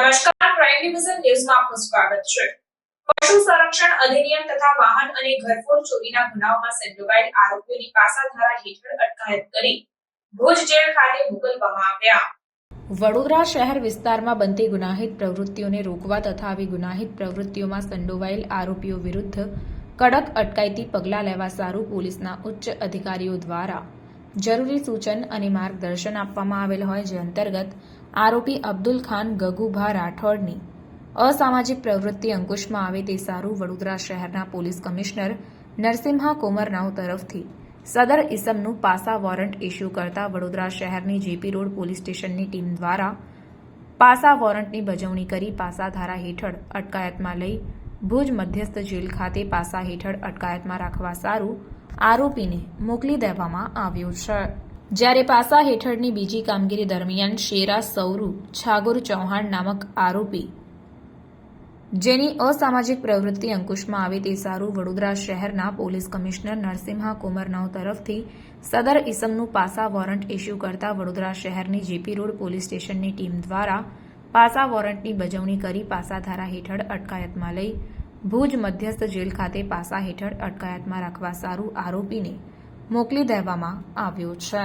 Television ન્યૂઝમાં આપનું સ્વાગત છે. પશુ સંરક્ષણ અધિનિયમ તથા વાહન અને ઘરફોડ ચોરીના ગુનાઓમાં સંડોવાયેલ આરોપીઓની પાસાધારા હેઠળ અટકાયત કરી ભુજ જેલ ખાતે મોકલવામાં આવ્યા. વડોદરા શહેર વિસ્તારમાં બનતી ગુનાહિત પ્રવૃત્તિઓને રોકવા તથા આવી ગુનાહિત પ્રવૃત્તિઓમાં સંડોવાયેલ આરોપીઓ વિરુદ્ધ કડક અટકાયતી પગલાં લેવા સારું પોલીસના ઉચ્ચ અધિકારીઓ દ્વારા જરૂરી સૂચન અને માર્ગદર્શન આપવામાં આવેલ હોય જે અંતર્ગત આરોપી અબ્દુલ ખાન ગગુભા રાઠોડની અસામાજિક પ્રવૃત્તિ અંકુશમાં આવે તે સારું વડોદરા શહેરના પોલીસ કમિશનર નરસિમ્હા કોમરનાવ તરફથી સદર ઇસમનું પાસા વોરંટ ઇસ્યુ કરતા વડોદરા શહેરની જેપી રોડ પોલીસ સ્ટેશનની ટીમ દ્વારા પાસા વોરંટની બજવણી કરી પાસા ધારા હેઠળ અટકાયતમાં લઈ ભુજ મધ્યસ્થ જેલ ખાતે પાસા હેઠળ અટકાયતમાં રાખવા સારું આરોપીને મોકલી દેવામાં આવ્યો છે. જ્યારે પાસા હેઠળની બીજી કામગીરી દરમિયાન શેરા સૌરુ છાગુર ચૌહાણ નામક આરોપી, જેની અસામાજિક પ્રવૃત્તિ અંકુશમાં આવે તે સારું વડોદરા શહેરના પોલીસ કમિશનર નરસિંહા કુમરનાવ તરફથી સદર ઇસમનું પાસા વોરંટ ઇસ્યુ કરતા વડોદરા શહેરની જેપી રોડ પોલીસ સ્ટેશનની ટીમ દ્વારા પાસા વોરંટની બજવણી કરી પાસા ધારા હેઠળ અટકાયતમાં લઈ ભુજ મધ્યસ્થ જેલ ખાતે પાસા હેઠળ અટકાયતમાં રાખવા સારું આરોપીને મોકલી દેવામાં આવ્યો છે.